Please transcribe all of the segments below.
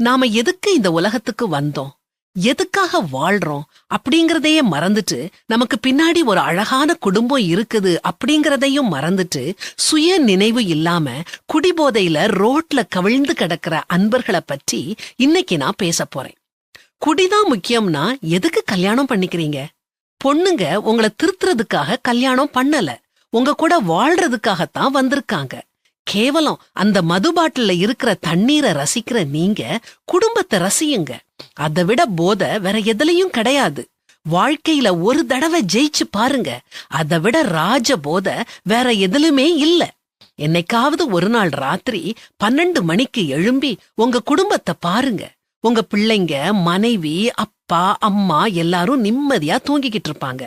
நாம எதுக்கு இந்த உலகத்துக்கு வந்தோம்? எதுக்காக வாழ்றோம்? அப்படிங்கறதையே மறந்துட்டு நமக்கு பின்னாடி ஒரு அழகான குடும்பம் இருக்குது அப்படிங்கறதையும் மறந்துட்டு சுய நினைவு இல்லாம குடிபோதையில ரோட்ல கவிழ்ந்து கிடக்கிற அன்பர்களை பற்றி இன்னைக்கு நான் பேச போறேன். குடிதான் முக்கியம்னா எதுக்கு கல்யாணம் பண்ணிக்கிறீங்க? பொண்ணுங்க உங்களை திருத்துறதுக்காக கல்யாணம் பண்ணல. உங்க கூட வாழ்றதுக்காகத்தான் வந்திருக்காங்க. கேவலம். அந்த மது பாட்டில்ல இருக்கிற தண்ணீரை ரசிக்கிற நீங்க குடும்பத்தை ரசியுங்க. அதை விட போதை வேற எதுலயும் கிடையாது. வாழ்க்கையில ஒரு தடவை ஜெயிச்சு பாருங்க. அதை விட ராஜ போதை வேற எதுலுமே இல்ல. என்னைக்காவது ஒரு நாள் ராத்திரி பன்னெண்டு மணிக்கு எழும்பி உங்க குடும்பத்தை பாருங்க. உங்க பிள்ளைங்க மனைவி அப்பா அம்மா எல்லாரும் நிம்மதியா தூங்கிக்கிட்டு இருப்பாங்க.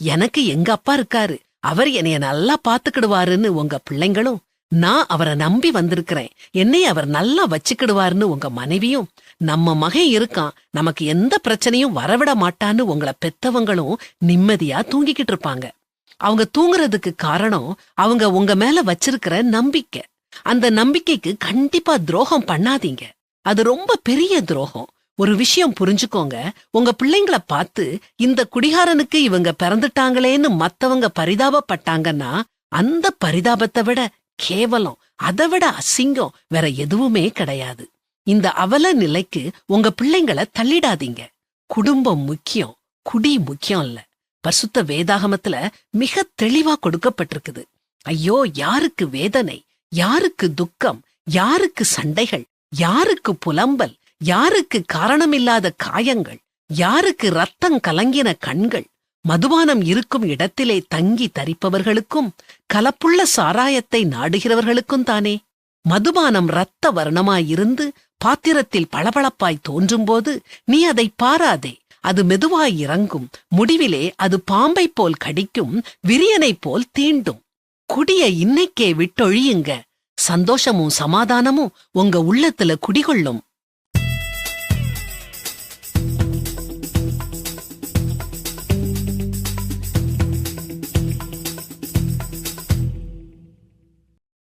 எனக்கு எங்க அப்பா இருக்காரு. அவர் என்னைய நல்லா பாத்துக்கிடுவாருன்னு உங்க பிள்ளைங்களும் நான் அவரை நம்பி வந்திருக்கிறேன். என்னை அவர் நல்லா வச்சுக்கிடுவாருன்னு உங்க மனைவியும் நம்ம மகன் இருக்கான் நமக்கு எந்த பிரச்சனையும் வரவிட மாட்டான்னு உங்களை பெத்தவங்களும் நிம்மதியா தூங்கிக்கிட்டு இருப்பாங்க. அவங்க தூங்குறதுக்கு காரணம் அவங்க உங்க மேல வச்சிருக்கிற நம்பிக்கை. அந்த நம்பிக்கைக்கு கண்டிப்பா துரோகம் பண்ணாதீங்க. அது ரொம்ப பெரிய துரோகம். ஒரு விஷயம் புரிஞ்சுக்கோங்க. உங்க பிள்ளைங்கள பார்த்து இந்த குடிகாரனுக்கு இவங்க பிறந்துட்டாங்களேன்னு மத்தவங்க பரிதாபப்பட்டாங்கன்னா அந்த பரிதாபத்தை விட கேவலம். அதை விட அசிங்கம் வேற எதுவுமே கிடையாது. இந்த அவல நிலைக்கு உங்க பிள்ளைங்கள தள்ளிடாதீங்க. குடும்பம் முக்கியம் குடி முக்கியம் இல்ல. பசுத்த வேதாகமத்துல மிக தெளிவா கொடுக்கப்பட்டிருக்குது. ஐயோ யாருக்கு வேதனை யாருக்கு துக்கம் யாருக்கு சண்டைகள் யாருக்கு புலம்பல் யாருக்கு காரணமில்லாத காயங்கள் யாருக்கு ரத்தம் கலங்கின கண்கள் மதுபானம் இருக்கும் இடத்திலே தங்கி தரிப்பவர்களுக்கும் கலப்புள்ள சாராயத்தை நாடுகிறவர்களுக்கும் தானே. மதுபானம் இரத்த வர்ணமாயிருந்து பாத்திரத்தில் பளபளப்பாய் தோன்றும்போது நீ அதை பாராதே. அது மெதுவாய் இறங்கும். முடிவிலே அது பாம்பைப் போல் கடிக்கும் விரியனைப் போல் தீண்டும். குடிய இன்னைக்கே விட்டொழியுங்க. சந்தோஷமும் சமாதானமும் உங்க உள்ளத்துல குடிகொள்ளும்.